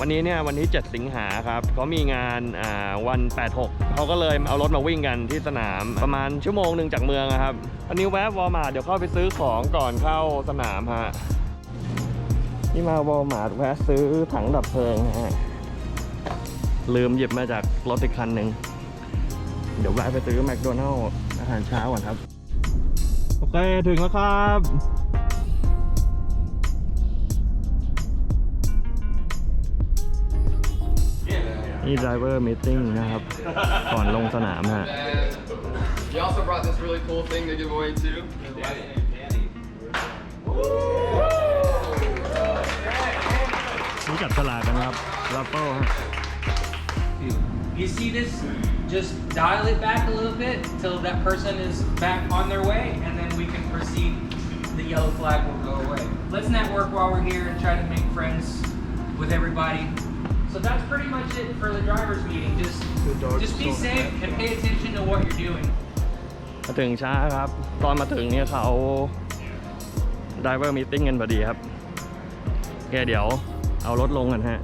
วันนี้เนี่ยวันที่ 7 สิงหาครับเขามีงานอ่าวัน 86 เขาก็เลยเอารถมาวิ่งกันที่สนามประมาณชั่วโมงหนึ่งจากเมืองอะครับ อันนี้แวะวอลมาเดี๋ยวเข้าไปซื้อของก่อนเข้าสนามฮะ ที่มาวอลมาร์ทแวะซื้อถังดับเพลิงฮะลืมหยิบมาจากรถอีกคันหนึ่ง เดี๋ยวแวะไปซื้อแมคโดนัลล์อาหารเช้าก่อนครับ โอเค ถึงแล้วครับนี่ driver meeting นะครับ ก่อนลงสนามฮะ You also brought this really cool thing to give away too. รู้จับฉลากกันครับลัปเปิลฮะ You see this? Just dial it back a little bit till that person is back on their way, and then we can proceed. The yellow flag will go away. Let's network while we're here and try to make friends with everybody. So that's pretty much it for the drivers meeting. Just, just be safe and pay attention to what you're doing. มาถึงช้าครับ ตอนมาถึงเนี่ยเขา driver meeting กันพอดีครับ โอเคเดี๋ยวเอารถลงกันฮะ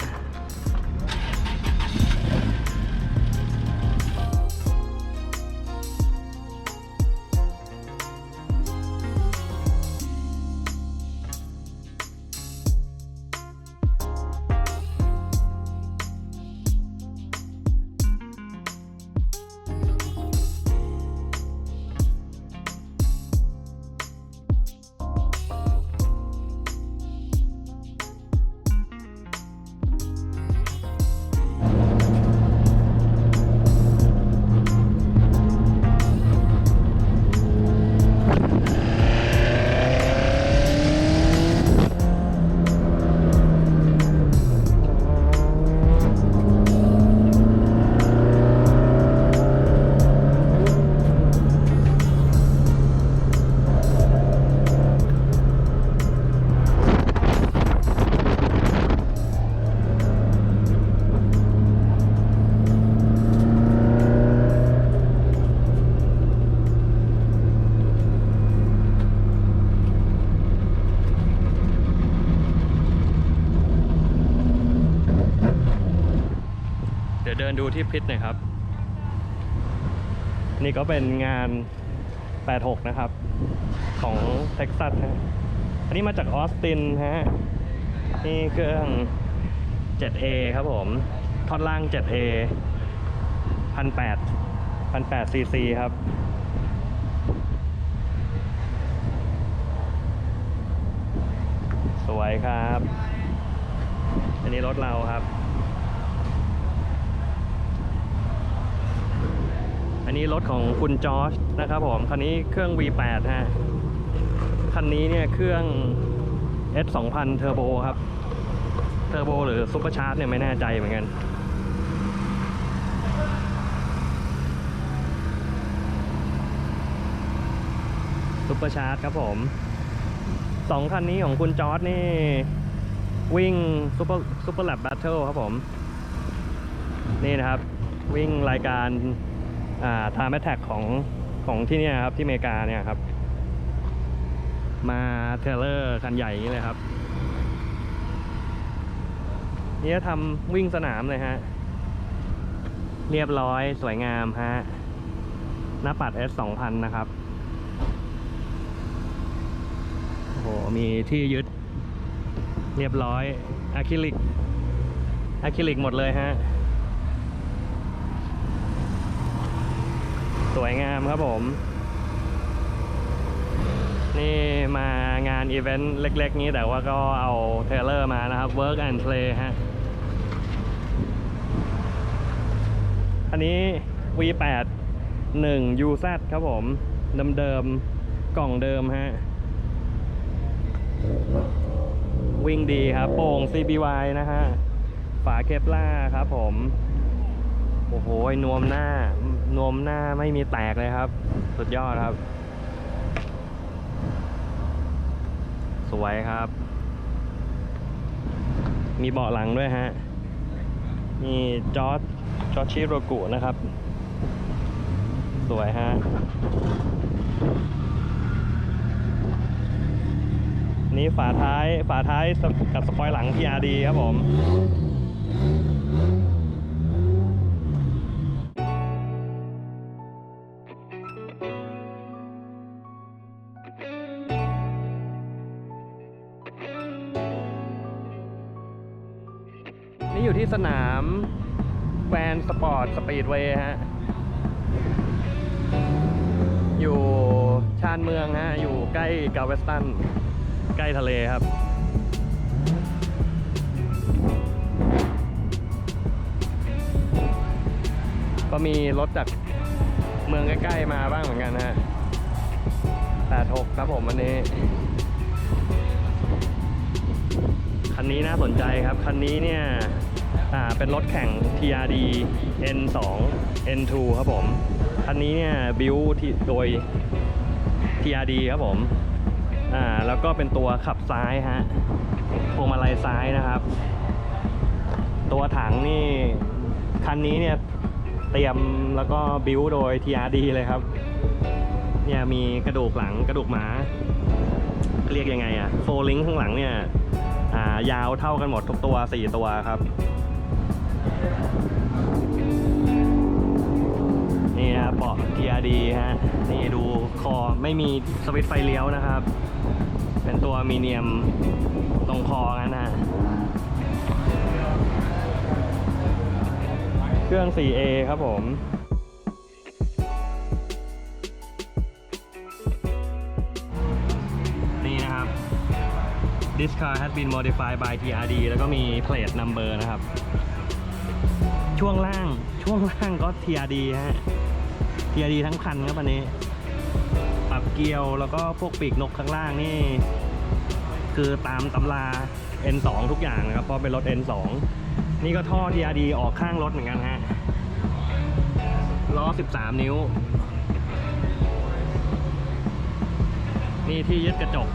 นดูที่พิษหน่อยครับ นี่ก็เป็นงาน 86 นะครับ ของเท็กซัสฮะอันนี้มาจากออสตินฮะ นี่เครื่อง 7A ครับผมท่อนล่าง 7A 1,800 1,800ซีซีครับสวยครับ อันนี้รถเราครับ อันนี้รถของคุณจอร์จนะครับผม คันนี้เครื่อง V8 ฮะ คันนี้เนี่ยเครื่อง S 2 0 0 0เทอร์โบครับ เทอร์โบหรือซุปเปอร์ชาร์จเนี่ยไม่แน่ใจเหมือนกัน ซุปเปอร์ชาร์จครับผมสองคันนี้ของคุณจอร์จนี่ วิ่งซุปเปอร์ซุปเปอร์แลบแบทเทิลครับผม นี่นะครับ วิ่งรายการ อ่า Time Attack ของของที่นี่ครับที่อเมริกาเนี่ยครับ มาเทเลอร์คันใหญ่อย่างนี้เลยครับ นี่จะทำวิ่งสนามเลยฮะ เรียบร้อยสวยงามฮะ หน้าปัด S 2000 นะครับโอ้โหมีที่ยึด เรียบร้อยอะคริลิกอะคริลิกหมดเลยฮะ วยงามครับผม นี่มางานอีเวนต์เล็กๆ นี้แต่ว่าก็เอาเทเลอร์มานะครับ Work and Play ฮะ อันนี้ V8 1 UZ ครับผมเดิมๆ กล่องเดิมฮะ วิ่งดีครับ โป่ง CBY นะฮะ ฝาเคปล่าครับผม โอ้โหนวมหน้า นมหน้าไม่มีแตกเลยครับ สุดยอดครับ สวยครับ มีเบาะหลังด้วยฮะ มีจอร์จจอร์ชิโรกุนะครับ สวยฮะนี่ฝาท้ายฝาท้ายกับสปอยล์หลัง TRD ครับผม ที่สนามแวนสปอร์ตสปีดเวย์ฮะ อยู่ชานเมืองฮะ อยู่ใกล้กาเวสตัน ใกล้ทะเลครับก็มีรถจากเมืองใกล้ๆมาบ้างเหมือนกันฮะ86ครับผมวันนี้ คันนี้น่าสนใจครับ คันนี้เนี่ย อ่าเป็นรถแข่ง TRD N2 N2 ครับผม คันนี้เนี่ยบิวที่โดย TRD ครับผม อ่าแล้วก็เป็นตัวขับซ้ายฮะพวงมาลัยซ้ายนะครับ ตัวถังนี่ คันนี้เนี่ยเตรียมแล้วก็บิวโดย TRD เลยครับ เนี่ยมีกระดูกหลังกระดูกหมา เรียกยังไงอะโฟลิงข้างหลังเนี่ยอ่ายาวเท่ากันหมดทุกตัว 4 ตัวครับ นี่ฮะเบาะ TRD ฮะ นี่ดูคอไม่มีสวิตช์ไฟเลี้ยวนะครับ เป็นตัวมีเนียมตรงคองั้นนะเครื่อง 4A ครับผมนี่นะครับ This car has been modified by TRD แล้วก็มี plate number นะครับ ช่วงล่าง ช่วงล่างก็ TRD ฮะ TRD ทั้งคันครับอันนี้ ปรับเกลียวแล้วก็พวกปีกนกข้างล่างนี่ คือตามตำรา N2 ทุกอย่างนะครับ เพราะเป็นรถ N2 นี่ก็ท่อ TRD ออกข้างรถเหมือนกันฮะ ล้อ 13 นิ้ว นี่ที่ยึดกระจก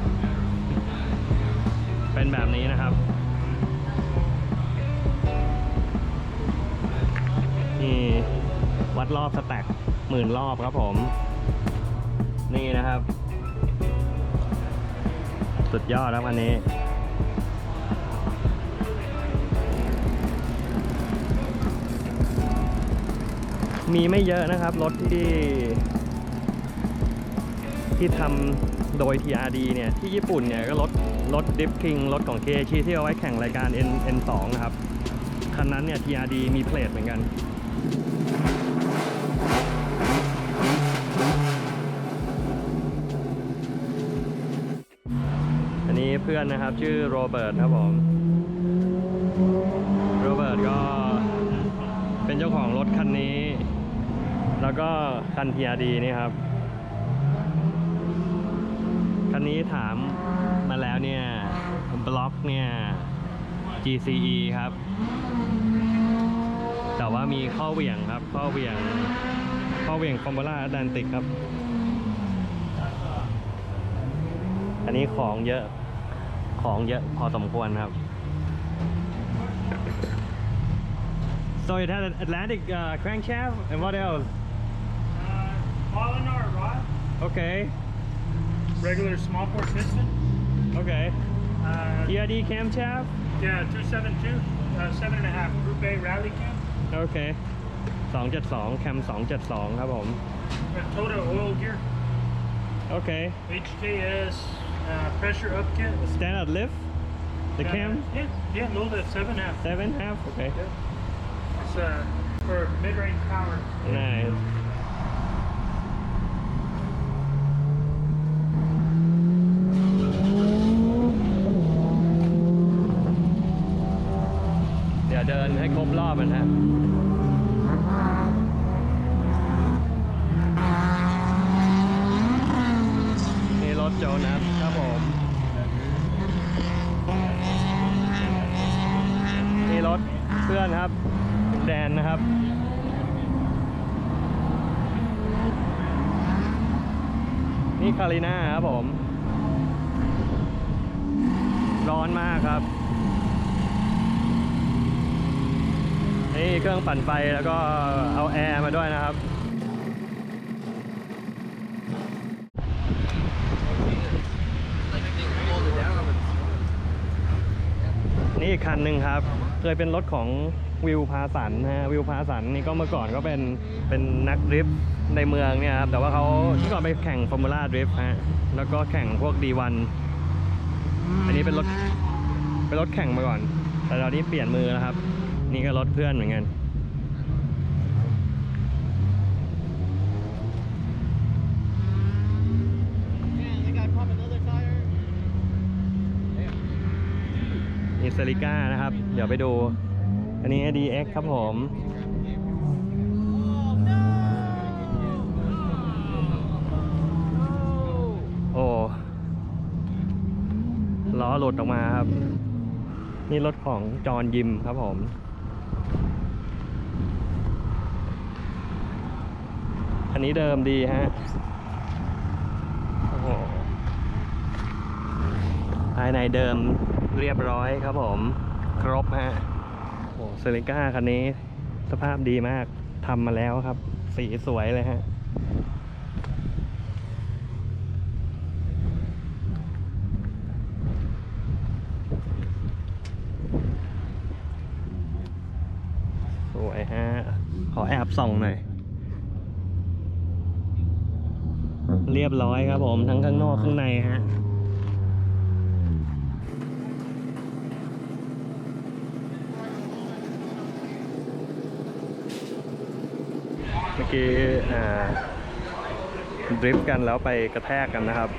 เป็นแบบนี้นะครับีวัดรอบสแต็กหมื่นรอบครับผม นี่นะครับ สุดยอดครับอันนี้มีไม่เยอะนะครับ รถที่ ที่ทำโดย TRD เนี่ย ที่ญี่ปุ่นเนี่ย ก็รถรถดิฟคิงรถของ KH ที่เอาไว้แข่งรายการ N N2 นะครับ คันนั้นเนี่ย TRD มีเพลทเหมือนกัน พื่อนนะครับ ชื่อโรเบิร์ตครับผมโรเบิร์ตก็เป็นเจ้าของรถคันนี้ แล้วก็คัน TRD นี่ครับ คันนี้ถามมาแล้วเนี่ยบล็อกเนี่ย GCE ครับ แต่ว่ามีข้อเหวี่ยงครับ ข้อเหวี่ยง ข้อเหวี่ยงฟอร์มูล่าแดนติกครับ อันนี้ของเยอะ ของเยอะพอสมควรครับ So it had an Atlantic uh, crankshaft and what else? Uh, Polynar rod, Okay, regular small bore piston. okay. Uh, TRD camshaft? yeah, 272, uh, seven and a half Group A rally cam. โอเค 272 แคม 272 ครับผม A Toyota oil gear. โอเค HKS uh, pressure up kit. Standard lift the Uh, cam Yeah, yeah, low to seven and a half. seven half okay It's uh, for mid-range power. nice เดี๋ยวเดินให้ครบรอบมันฮะ ริน่าครับผม ร้อนมากครับ นี่เครื่องปั่นไฟแล้วก็เอาแอร์มาด้วยนะครับนี่อีกคันหนึ่งครับ เคยเป็นรถของ วิวพาสันนะฮะวิวพาสันนี่ก็เมื่อก่อนก็เป็นเป็นนักดริฟต์ในเมืองเนี่ยครับแต่ว่าเขาที่ก่อนไปแข่งฟอร์มูล่าดริฟต์ฮะแล้วก็แข่งพวก D1 อันนี้เป็นรถเป็นรถแข่งมาก่อน แต่ตอนนี้เปลี่ยนมือแล้วครับ นี่ก็รถเพื่อนเหมือนกันนี่เซริก้านะครับ เดี๋ยวไปดู นนี้ DX ครับผม โอ้ล้อหลุดออกมาครับ นี่รถของจอนยิมครับผมอันนี้เดิมดีฮะ โอ้โห ภายในเดิมเรียบร้อยครับผม ครบฮะ โอ้เซเลก้าคันนี้ สภาพดีมากทำมาแล้วครับ สีสวยเลยฮะสวยฮะ ขอแอบส่องหน่อย เรียบร้อยครับผมทั้งข้างนอกข้างในฮะ มื่อกี้ดริฟต์กันแล้วไปกระแทกกันนะครับ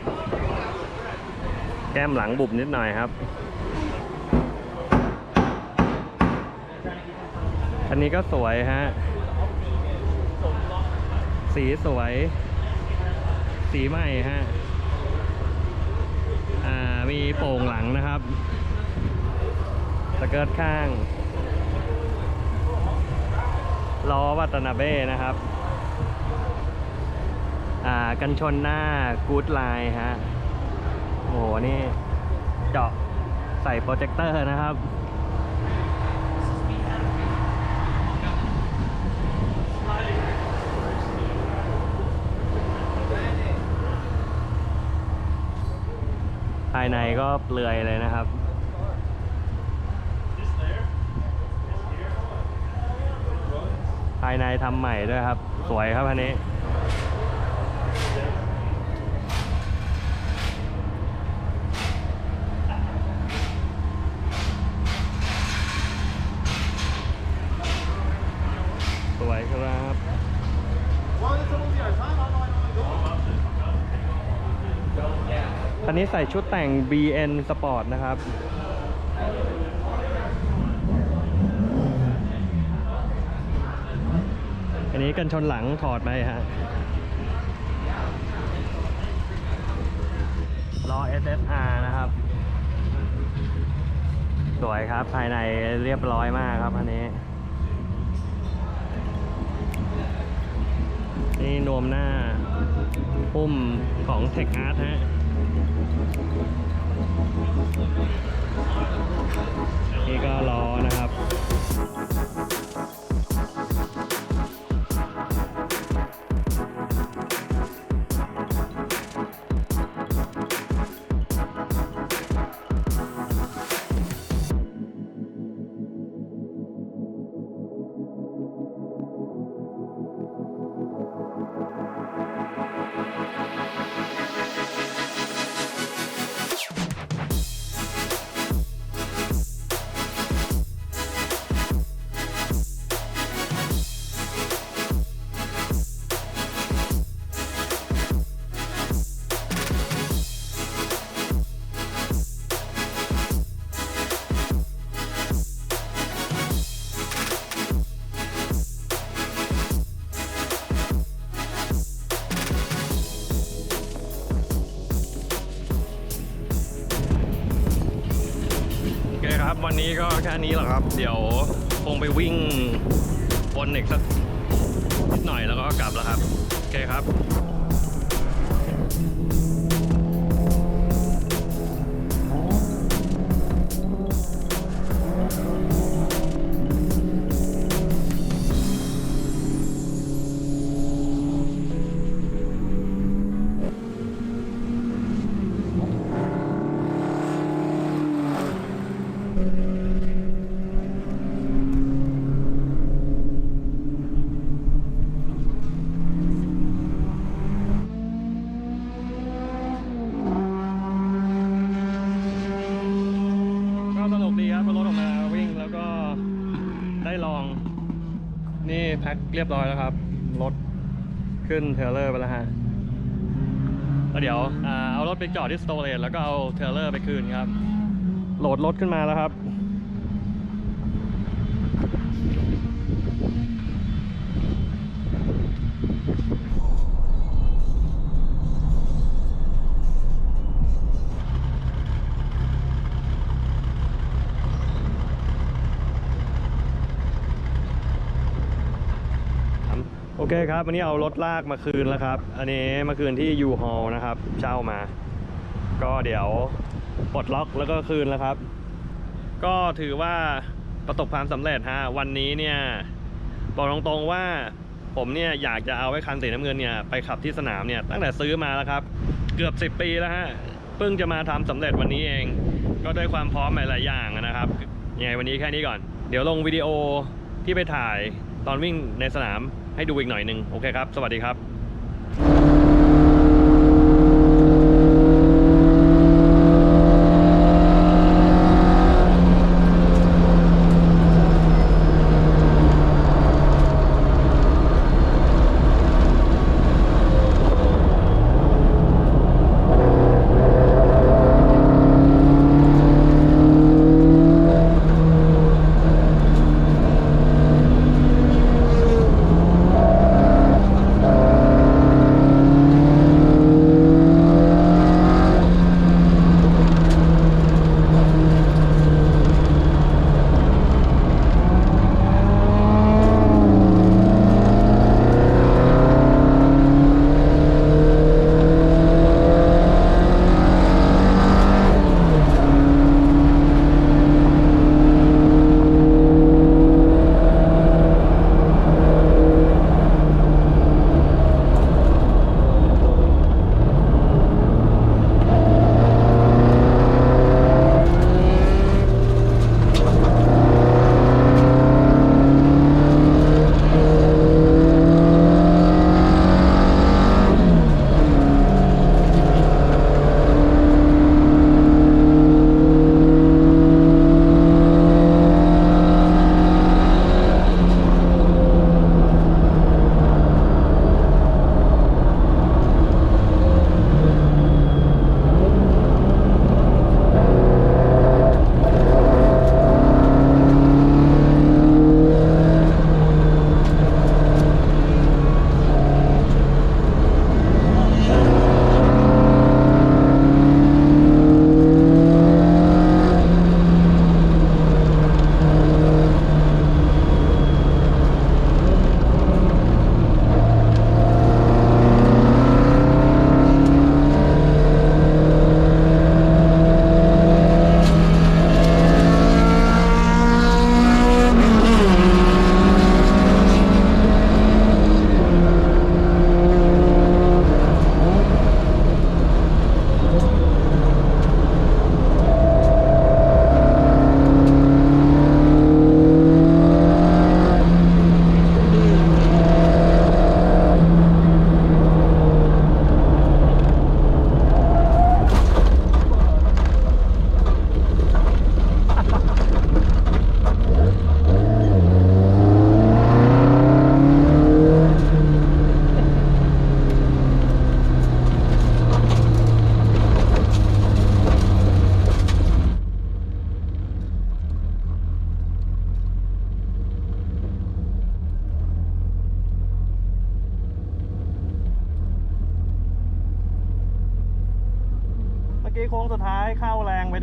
แก้มหลังบุบนิดหน่อยครับ อันนี้ก็สวยฮะ สีสวย สีใหม่ฮะมีโป่งหลังนะครับสเกิร์ตข้าง ล้อวัตนาเบ้นะครับ อ่า กันชนหน้ากูดไลน์ฮะ โอ้โห นี่ เจาะใส่โปรเจคเตอร์นะครับ ภายในก็เปลือยเลยนะครับ ภายใน ทำใหม่ด้วยครับ สวยครับอันนี้ สวยครับคันนี้ใส่ชุดแต่ง BN Sport นะครับ นนี้กันชนหลังถอดไปฮะล้อ SSR นะครับ สวยครับภายในเรียบร้อยมากครับอันนี้ นี่นวมหน้าปุ่มของ Tech Art ฮะนี่ก็ล้อนะครับ วันนี้ก็แค่นี้แหละครับ เดี๋ยวคงไปวิ่งวนอีกสักนิดหน่อยแล้วก็กลับแล้วครับ โอเคครับ พ็คเรียบร้อยแล้วครับ รถขึ้นเทเลอร์ไปแล้วฮะแล้วเดี๋ยวเอารถไปจอดที่สโตรเลนแล้วก็เอาเทเลอร์ไปคืนครับ โหลดรถขึ้นมาแล้วครับ เคครับวันนี้เอารถลากมาคืนแล้วครับ อันนี้มาคืนที่ยูฮอลนะครับ เช่ามา ก็เดี๋ยวปลดล็อกแล้วก็คืนแล้วครับ ก็ถือว่าประสบความสำเร็จฮะวันนี้เนี่ยบอกตรงๆว่าผมเนี่ยอยากจะเอาไอ้คันสีน้ำเงินเนี่ยไปขับที่สนามเนี่ยตั้งแต่ซื้อมาแล้วครับ เกือบ 10 ปีแล้วฮะเพิ่งจะมาทำสำเร็จวันนี้เอง ก็ด้วยความพร้อมหลายๆอย่างนะครับยังไงวันนี้แค่นี้ก่อน เดี๋ยวลงวิดีโอที่ไปถ่ายตอนวิ่งในสนาม ให้ดูอีกหน่อยหนึ่งโอเคครับ สวัสดีครับ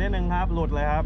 นิดนึงครับ หลุดเลยครับ